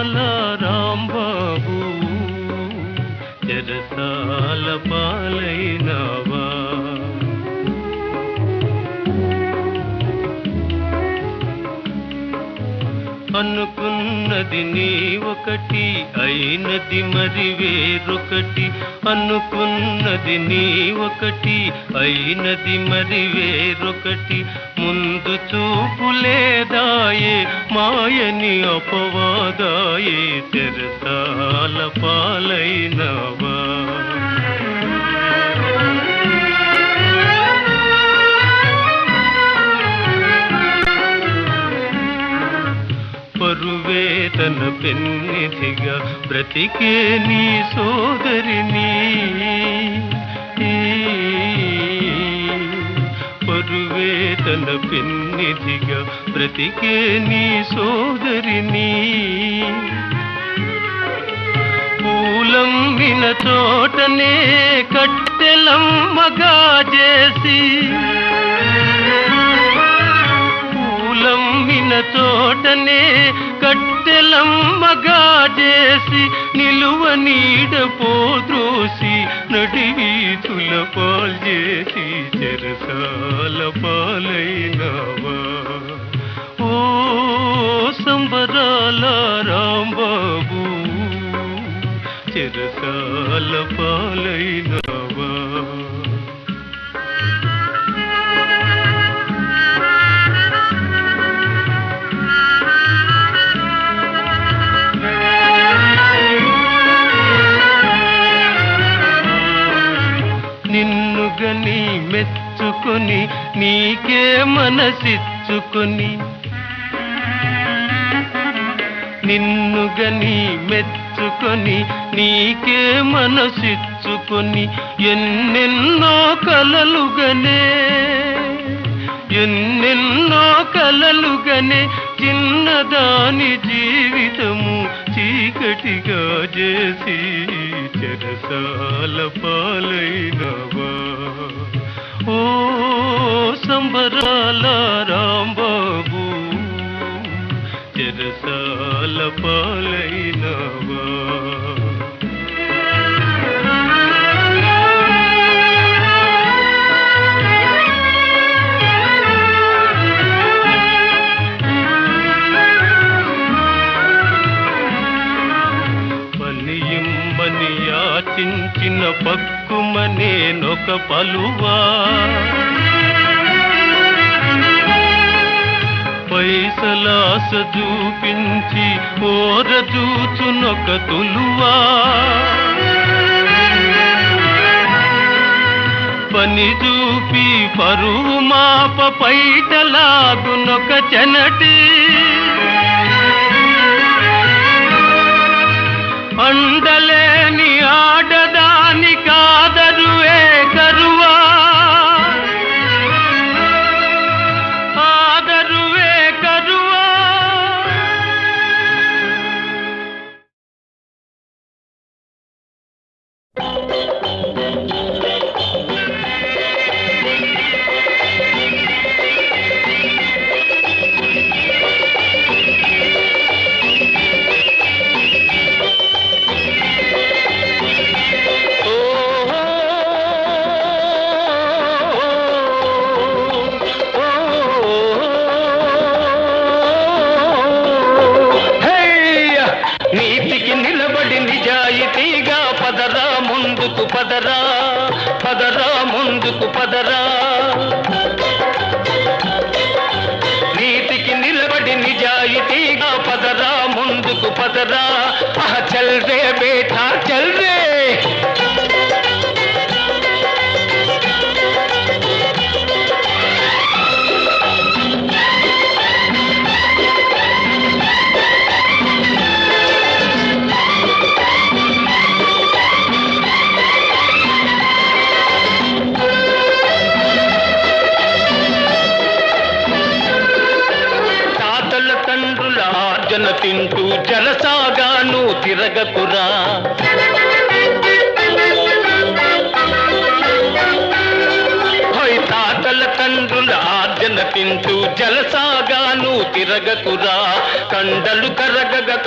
సంబరాల రాంబాబు చెరసాల పాలైనవా అనుకున్నది నీ ఒకటి అయినది మరి వేరొకటి. అనుకున్నది నీ ఒకటి అయినది మరి వేరొకటి. ముందు చూపులేదాయే మాయని అపవాదాయే తెరసాల పాలైనవా? వేతన పెన్నిధిగా బ్రతికే నీ సోదరిని. పరువేతన పెన్నిధిగా బ్రతికే నీ సోదరిని. పూలమ్మిన చోటనే కట్టెలమ్మగా చేసి తోటనే చోటనే కట్టెలమ్మగా చేసి నిలువ నీడ పోద్రోసి నడివీతుల పాల్చేసి చెరసాల పాలైనవా? ఓ సంబరాల రాంబాబు చెరసాల పాలైన నిన్ను గని మెచ్చుకొని నీకే మనసిచ్చుకొని. నిన్ను గని మెచ్చుకొని నీకే మనసిచ్చుకొని ఎన్నెన్నో కలలుగనే ఎన్నెన్నో కలలుగనే చిన్నదాని జీవితము చీకటిగా చేసి చెరసాల పాలైనవా? ఓ సంబరాల రాంబాబు చెరసాల పాలైనవా? పనియుమ్మని యాచించిన పక్కుమనేనొక పలువా పైసలాస చూపించి ఓర చూచునొక తులువా? పని చూపి పరువు మాప పైటలాగునొక చెనటి. అందలేని ఆడదాని కాదరువే కరువా.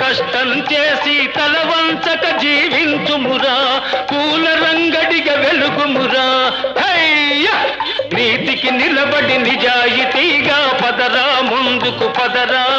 కష్టం చేసి తలవంచక జీవించుమురా. పూల రంగడిగా వెలుగుమురా. నీతికి నిలబడి నిజాయితీగా పదరా ముందుకు పదరా.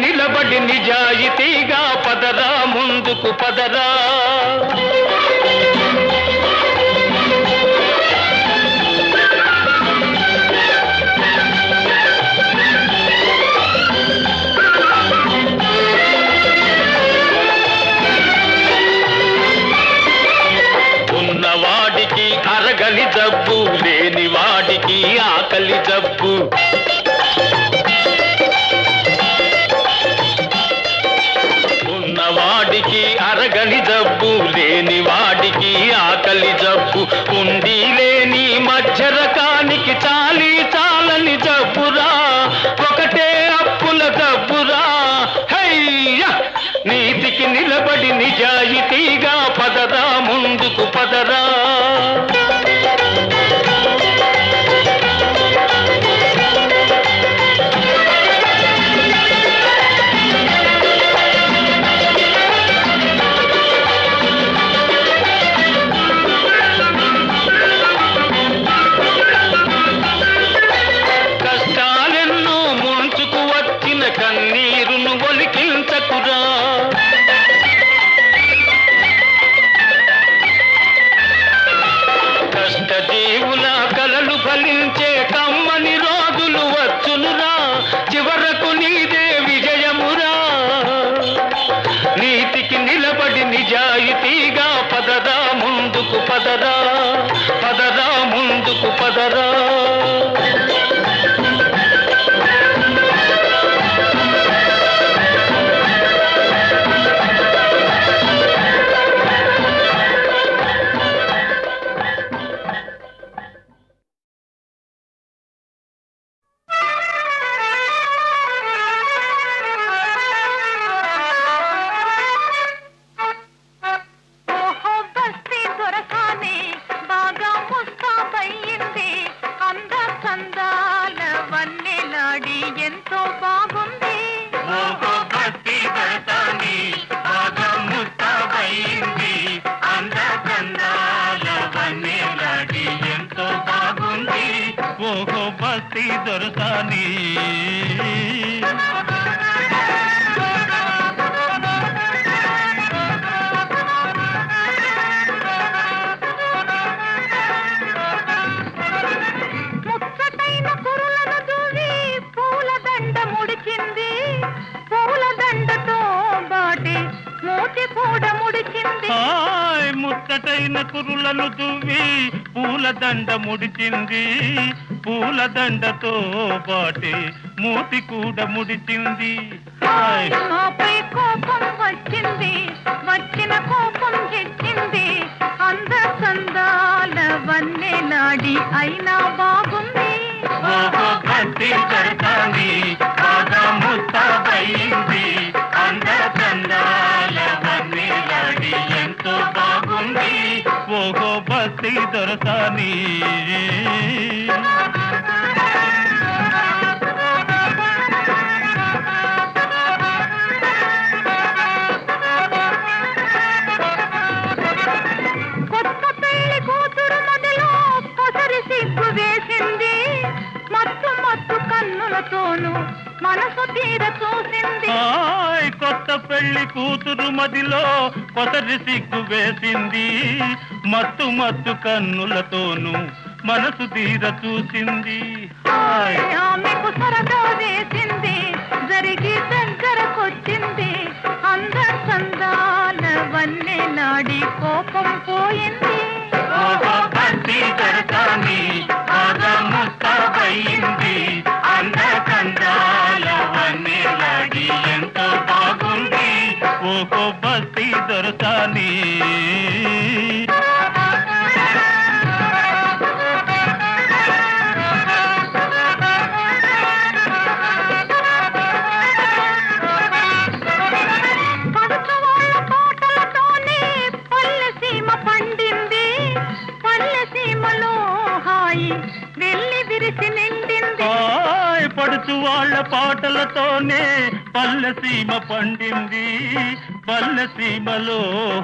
నిలబడి నిజాయితీగా పదరా ముందుకు పదరా. పైన కురులను తువ్వి పూలదండ ముడిచింది పూలదండతో పాటి మూతి కూడా ముడిచింది నాపై కోపం వచ్చింది వచ్చిన కోపం తెచ్చింది అంద సందాల వన్నెలాడి అయినా బాగుంది కంటి కడతాంది దొరసామి కొసరి సిగ్గు వేసింది. మత్తు మత్తు కన్నులతోనూ మనసు తీర చూసింది. ఆమెకు సరదా వేసింది. జరిగి దగ్గరకొచ్చింది. అంద సందాల వన్నె నాడి కోపం పోయింది. అంద కందాల ఎంతో బాగుంది. ఓహో నిండింది. హాయ్ పడుచు వాళ్ళ పాటలతోనే పల్లె సీమ పండింది పల్లె సీమలో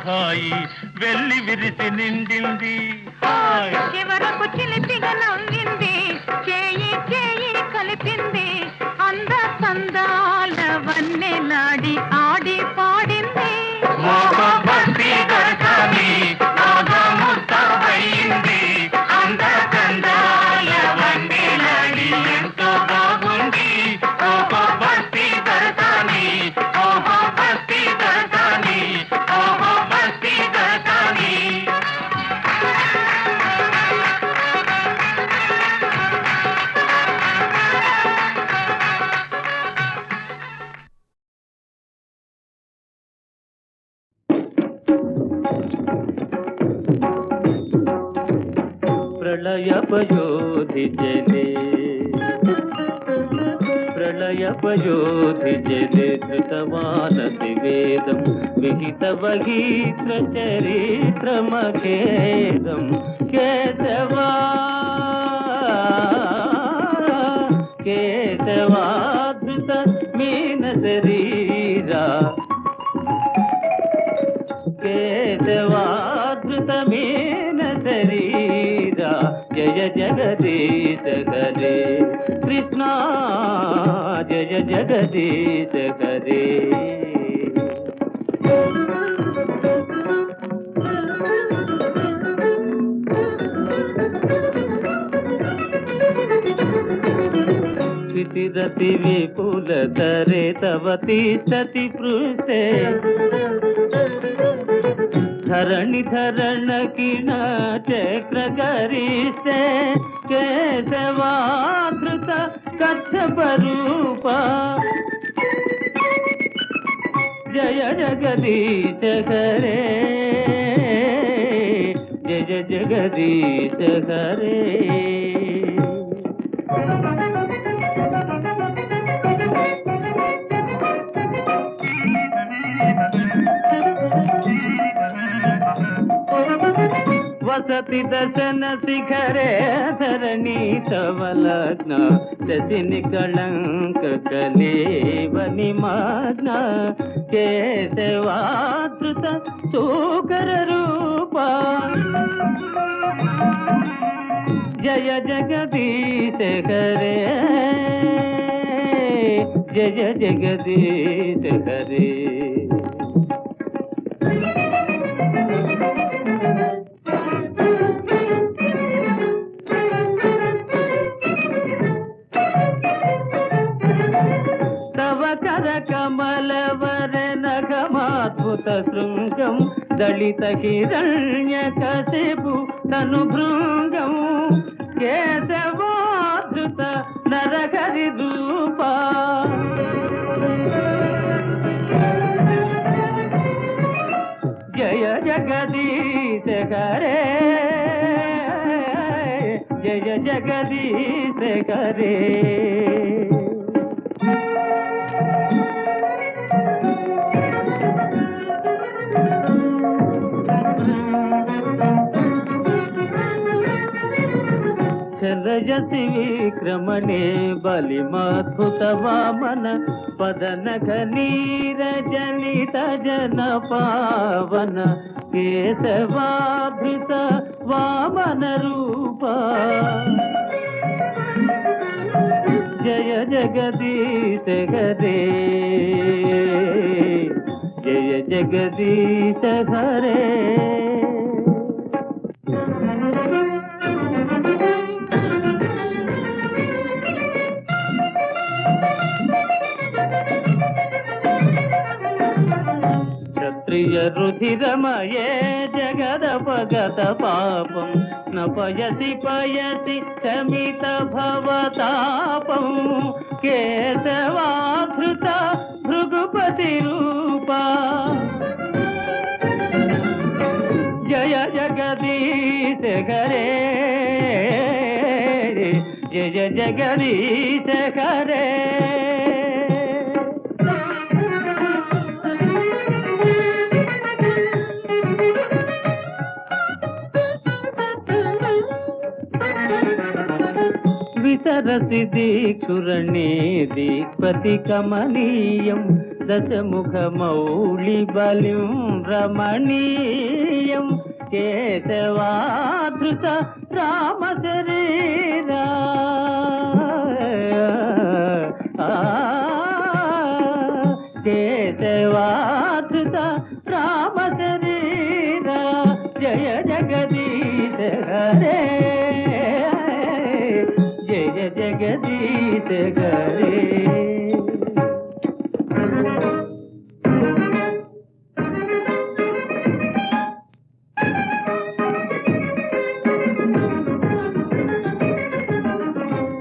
హాయి వెళ్ళి విరిసి నిండింది. చివరకు చిలిపిగా నవ్వింది చేయి చేయి కలిపింది. చరిత్ర చరిత్రమఖేదం కేశవా కేశవాధృత మీన శరీరా. కేశవాధృతమేన శరీరా. జయ జగదీశ హరే కృష్ణ జయ జగదీశ హరే స్థితిరతి విపుల ధరే తవ తిష్టతి పృష్ఠే ధరణి ధరణ కిణ చక్ర గరిష్టే కేశవాధృత కచ్చప రూప జయ జగదీశ హరే జయ వసతి దర్శన శిఖరే ధరణి సవలగ్న శశిని కళంక కలేవని మాగ్న కేశవాదృత సూకర రూప జయ జగదీశ హరే జయ జగదీశ హరే దళిత హిరణ్య కశిపు తను భృంగం కేశవాదృత నరహరి రూప. జయ జగదీశ హరే జయ జగదీశ హరే ರಜಸಿ ವಿಕ್ರಮಣೆ ಬಲಿಮಾಥುತವಾಮನ ಪದನಕ ನೀರಜಲಿತ ಜನ ಪಾವನ ಕೇಶವಾಭೃತ ವಾಮನ ರೂಪ ಜಯ ಜಗದೀಶ ಗದೇ जय जगदीश हरे ప్రియ రుధిరమయే జగదపగత పాపం. నపయసి పయసి శమిత భవతాపం. కేశవాధృత భృగుపతి రూపా. జయ జగదీశ గరే జయ జగదీశ గరే సరసి దీక్షురణే దీక్పతి కమనీయం దశముఖ మౌళి బలిం రమణీయం కేశవాధృత రామ శరీరా. కేశవాధృత రామ జగదీశ హరే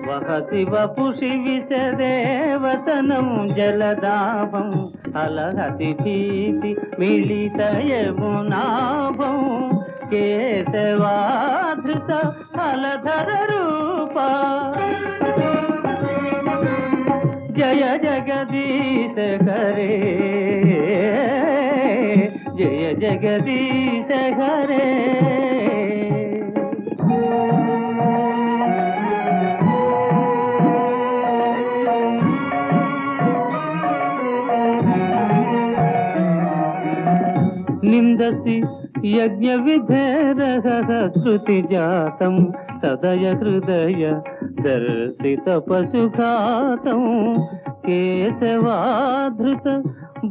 వహతి దేవతనం జలదాభం అలహతి భీతి మిళితయమునాభం కేశవాధృత ఫలధర జగదీశ హరే. జయ జగదీశ హరే. నిందసి యజ్ఞ విధేరహ శృతి జాతం సదయ హృదయ దర్శిత పశుఘాతం. కేశవాధృత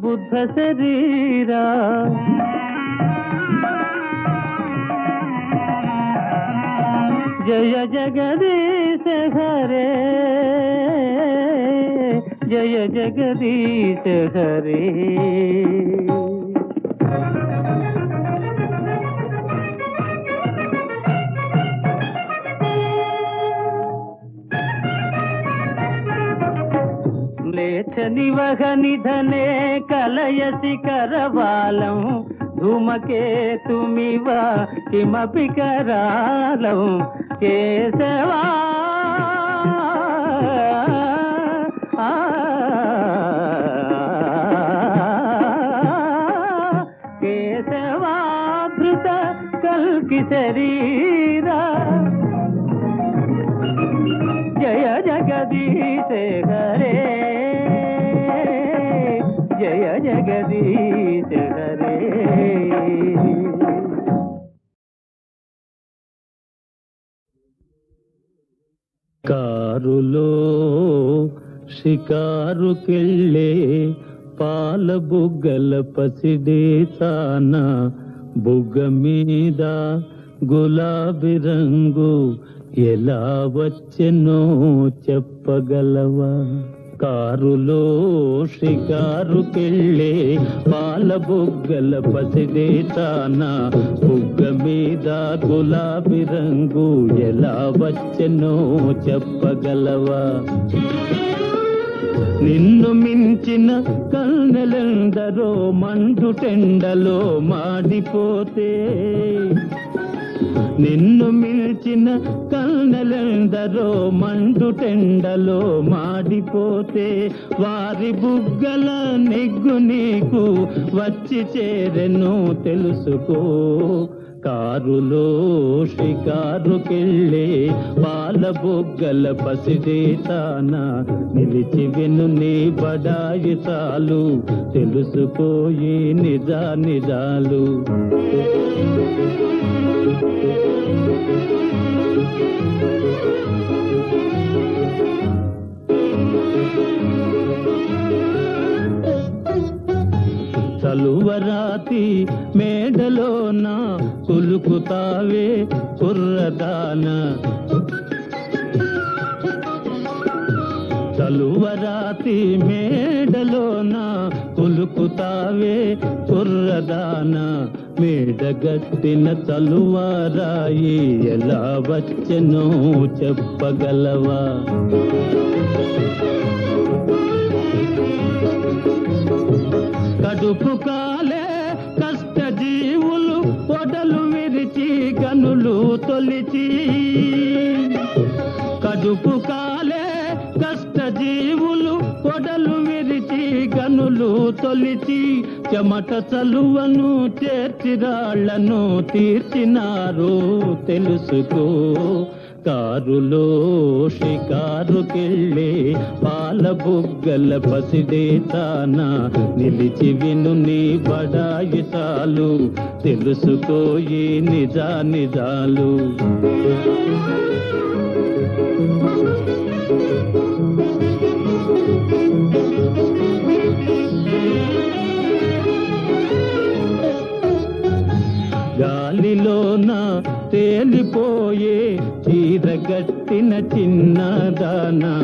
బుద్ధ శరీరా జయ జగదీశ హరే జయ జగదీశ హరే లేచ నివహ నిధనే కలయసి కరవాలం. ధూమకేతుమివ కిమపి కరాలం కేశవా కారులో షికారుకెళ్ళే పాల బుగ్గల పసిదేశాన బుగ్గ మీద గులాబీ రంగు ఎలా వచ్చెనో చెప్పగలవా? కారులో షికారుకెళ్ళే పాల బొగ్గల పసిడే బుగ్గ మీద గులాబీ రంగు ఎలా వచ్చెనో చెప్పగలవా? నిన్ను మించిన కన్నెలందరో మండుటెండలో మాడిపోతే నిన్ను మిల్చిన కన్నెలందరో మండుటెండలో మాడిపోతే వారి బుగ్గల నిగ్గు నీకు వచ్చి చేరెను తెలుసుకో. కారులో షికారుకెళ్ళే పాల బొగ్గల పసిదేతానా నిలిచి వెను నీ బడాయి చాలు తెలుసుకోయి నిజా నిజాలు. చలువ కలువరాతి మేడలోన కొలుకుతావే కుర్రదాన. కలువరాతి మేడలోన కొలుకుతావే కుర్రదాన. మేడగట్టిన తలువారాయి ఎలా వచ్చెనో చెప్పగలవా? చూపుకాలే కష్ట జీవులు పొడలు విరిచి గనులు తొలిచి. కడుపు కాలే కష్ట జీవులు పొడలు విరిచి గనులు తొలిచి. చెమట చలువను చేర్చిరాళ్ళను తీర్చినారు తెలుసుకో. కారులో షికారుకెళ్ళే పాల బుగ్గల పసిడే తాన. నిలిచి విను నీ బడాయితాలు తెలుసుకోయి నిజా నిజాలు చీరగట్టిన చిన్నదానా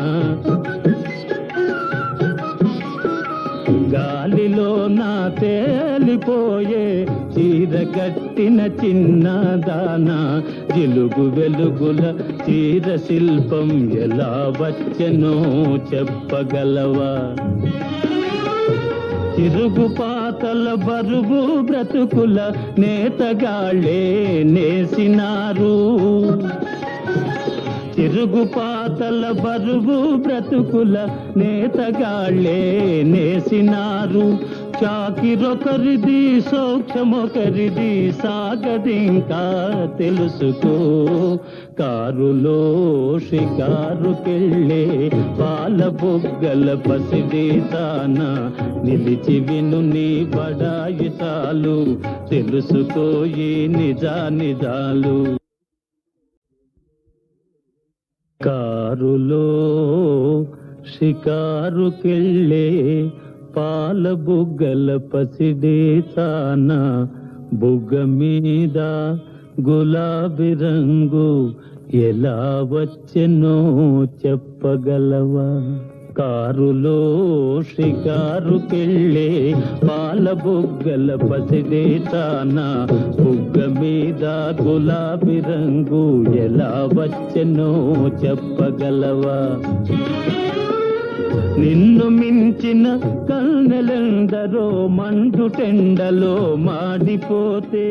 నా తేలిపోయే చీరగట్టిన చిన్నదానా జిలుగు వెలుగుల చీర శిల్పం ఎలా వచ్చెనో చెప్పగలవా? తిరుగు పాతల బరువు బ్రతుకుల నేతగాళ్ళే నేసినారు. తిరుగు పాతల బరువు బ్రతుకుల నేతగాళ్ళే నేసినారు. చాకిరొకరిది సౌఖ్యమొకరిది సాగదింకా తెలుసుకో. కారులో షికారుకెళ్ళే పాల బొగ్గల పసిడి నిలిచి విను నీ బడాయి చాలు తెలుసుకోయి నిజా నిజాలు కారులో షికారుకెళ్ళే పాల బుగ్గల పసిడే బుగ్గ మీద గులాబీ రంగు ఎలా వచ్చెనో చెప్పగలవా? కారులో షికారుకెళ్ళే పాల బుగ్గల పసిడే బుగ్గ మీద గులాబీ రంగు ఎలా వచ్చెనో చెప్పగలవా? నిన్ను మించిన కన్నెలెందరో మండుటెండలో మాడిపోతే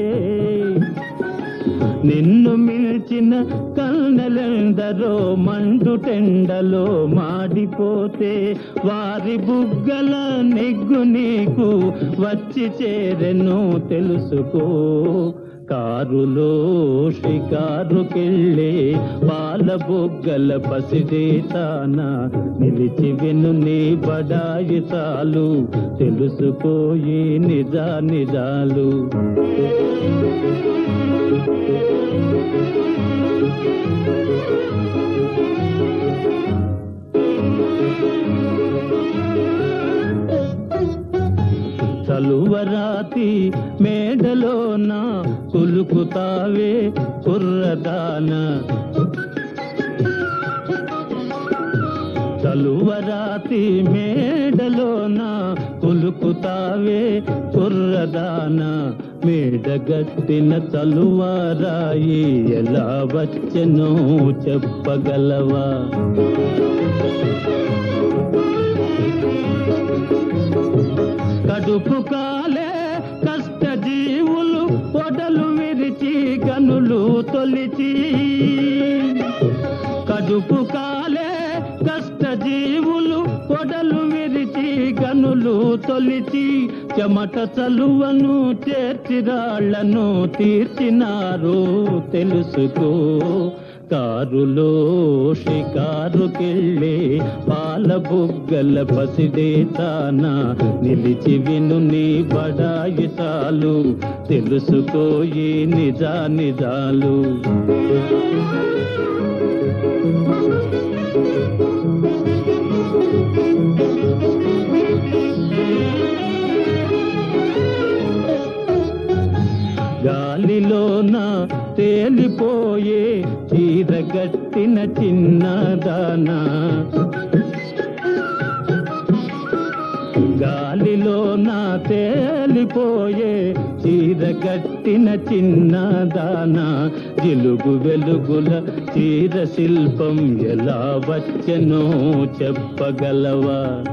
నిన్ను మిల్చిన కన్నెలెందరో మండుటెండలో మాడిపోతే వారి బుగ్గల నెగ్గు నీకు వచ్చి చేరెను తెలుసుకో. కారులో షికారుకెళ్ళే పాల బొగ్గల పసిదేతానా నిలిచి విను నీ బడాయి చాలు తెలుసుకోయి నిజా నిజాలు. చలువరాతి మేడలోన కులుకుతావే కుర్రదాన. చలువరాతి మేడలోన కులుకుతావే కుర్రదాన. మేడగట్టిన తలువారాయి ఎలా వచ్చెనో చెప్పగలవా? కడుపు కాలే కష్ట జీవులు పొడలు విరిచి కనులు తొలిచి. కదుపుకాలే కష్ట జీవులు పొడలు విరిచి కనులు తొలిచి. చెమట చలువను చేర్చిరాళ్ళను తీర్చినారు తెలుసుకో. కారులో షికారుకెళ్ళే పాల బుగ్గల పసిదేతానా నిలిచి విను నీ బడాయితాలు తెలుసుకోయి నిజా నిజాలు గాలిలోన తేలిపోయే కట్టిన చిన్నదానా గాలిలో నా తేలిపోయే చీర కట్టిన చిన్నదానా జిలుగు వెలుగుల చీర శిల్పం ఎలా వచ్చనో చెప్పగలవా?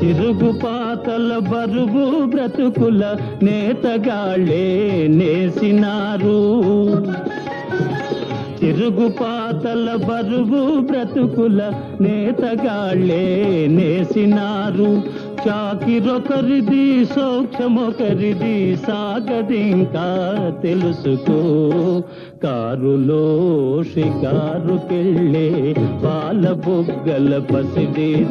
తిరుగు పాతల బరువు బ్రతుకుల నేతగాళ్ళే నేసినారు. తిరుగు పాతల బరువు బ్రతుకుల నేతగాళ్ళే నేసినారు. చాకిరొకరిది సౌఖ్యమొకరిది సాగదింకా తెలుసుకో. కారులో షికారుకెళ్ళే పాల బొగ్గల పసిడి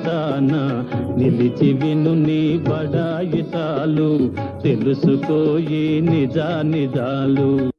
నిలిచి విను నీ బడాయితాలు. తెలుసుకోయి నిజా నిజాలు